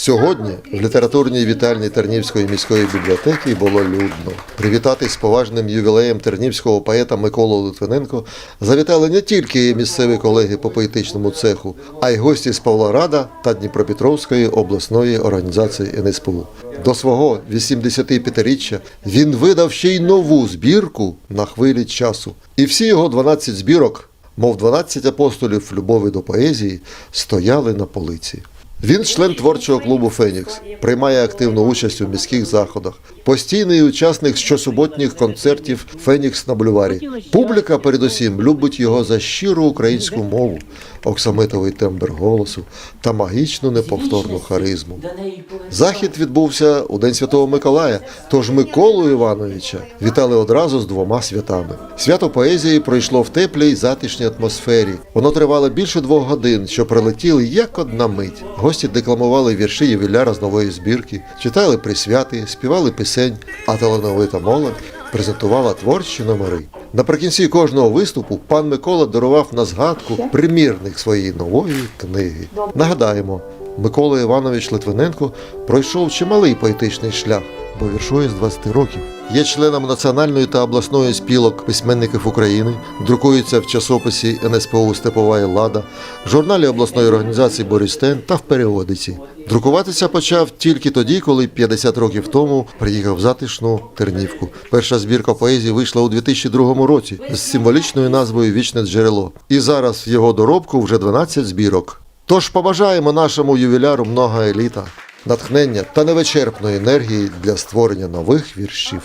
Сьогодні в літературній вітальні Тернівської міської бібліотеки було людно. Привітати з поважним ювілеєм тернівського поета Миколу Литвиненко завітали не тільки місцеві колеги по поетичному цеху, а й гості з Павлограда та Дніпропетровської обласної організації НСПУ. До свого 85-річчя він видав ще й нову збірку на хвилі часу. І всі його 12 збірок, мов 12 апостолів любові до поезії, стояли на полиці. Він член творчого клубу Фенікс, приймає активну участь у міських заходах, постійний учасник щосуботніх концертів Фенікс на бульварі. Публіка, передусім, любить його за щиру українську мову, оксамитовий тембр голосу та магічну неповторну харизму. Захід відбувся у День Святого Миколая, тож Миколу Івановича вітали одразу з двома святами. Свято поезії пройшло в теплій затишній атмосфері. Воно тривало більше двох годин, що прилетіли як одна мить. Гості декламували вірші ювіляра з нової збірки, читали присвяти, співали пісень, а талановита молодь презентувала творчі номери. Наприкінці кожного виступу пан Микола дарував на згадку примірник своєї нової книги. Нагадаємо, Микола Іванович Литвиненко пройшов чималий поетичний шлях, бо з 20 років. Є членом національної та обласної спілок письменників України, друкується в часописі НСПУ Степова і Лада, в журналі обласної організації Борістен та в періодиці. Друкуватися почав тільки тоді, коли 50 років тому приїхав в затишну Тернівку. Перша збірка поезії вийшла у 2002 році з символічною назвою Вічне джерело. І зараз в його доробку вже 12 збірок. Тож побажаємо нашому ювіляру много еліта, натхнення та невичерпної енергії для створення нових віршів.